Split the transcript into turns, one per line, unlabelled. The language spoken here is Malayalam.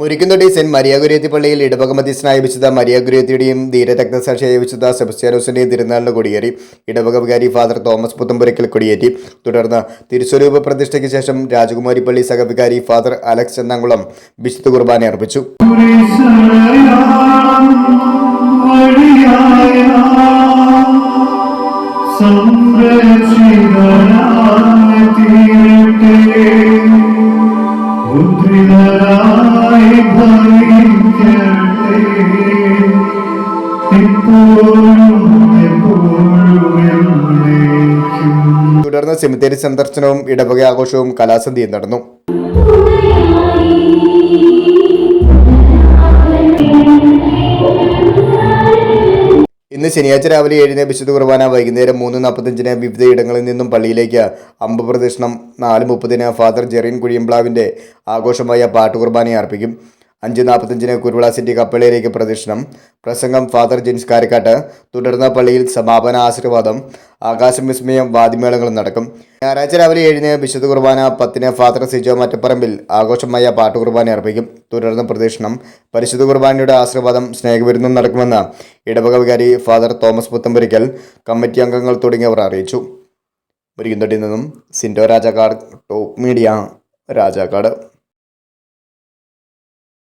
മുരിക്കുംതൊട്ടി സെന്റ് മരിയാഗുരിയത്തി പള്ളിയിൽ ഇടവക മധ്യസ്ഥനായ വിശുദ്ധ മരിയാഗുരിയത്തിയുടെയും ധീരരക്തസാക്ഷിയായ വിശുദ്ധ സെബസ്ത്യാനോസിന്റെയും തിരുനാളിന് കൊടിയേറി. ഇടവക വികാരി ഫാദർ തോമസ് പുത്തമ്പുരയ്ക്കൽ കൊടിയേറ്റി. തുടർന്ന് തിരുസ്വരൂപ പ്രതിഷ്ഠയ്ക്ക് ശേഷം രാജകുമാരി പള്ളി സഹവികാരി ഫാദർ അലക്സ് ചെന്നംകുളം വിശുദ്ധ കുർബാന അർപ്പിച്ചു. തുടർന്ന് സെമിത്തേരി സന്ദർശനവും ഇടവക ആഘോഷവും കലാസന്ധിയും നടന്നു. ഇന്ന് ശനിയാഴ്ച രാവിലെ ഏഴിന് വിശുദ്ധ കുർബാന വൈകുന്നേരം മൂന്ന് നാൽപ്പത്തഞ്ചിന് വിവിധ ഇടങ്ങളിൽ നിന്നും പള്ളിയിലേക്ക് അമ്പ പ്രദക്ഷിണം നാല് മുപ്പതിന് ഫാദർ ജെറിൻ കുഴിയമ്പ്ലാവിന്റെ ആഘോഷമായ പാട്ടുകുർബാനയെ അർപ്പിക്കും. അഞ്ച് നാൽപ്പത്തഞ്ചിന് കുരുവിള സിറ്റി കപ്പളിയിലേക്ക് പ്രദക്ഷിണം. പ്രസംഗം ഫാദർ ജിൻസ് കാരക്കാട്ട്. തുടർന്ന് പള്ളിയിൽ സമാപന ആശീർവാദം. ആകാശം വിസ്മയം വാദ്യമേളങ്ങളും നടക്കും. ഞായറാഴ്ച രാവിലെ ഏഴിന് വിശുദ്ധ കുർബാന പത്തിന് ഫാദർ സിജോ മറ്റപ്പറമ്പിൽ ആഘോഷമായ പാട്ടുകുർബാന അർപ്പിക്കും. തുടർന്ന് പ്രദക്ഷിണം. പരിശുദ്ധ കുർബാനയുടെ ആശീർവാദം സ്നേഹവിരുന്നും നടക്കുമെന്ന് ഇടവക വികാരി ഫാദർ തോമസ് പുത്തമ്പരിക്കൽ കമ്മിറ്റി അംഗങ്ങൾ തുടങ്ങിയവർ അറിയിച്ചു. മുരിക്കുംതൊട്ടിയിൽ നിന്നും സിൻഡോ രാജാക്കാട് ടോപ്പ് മീഡിയ രാജാക്കാട്.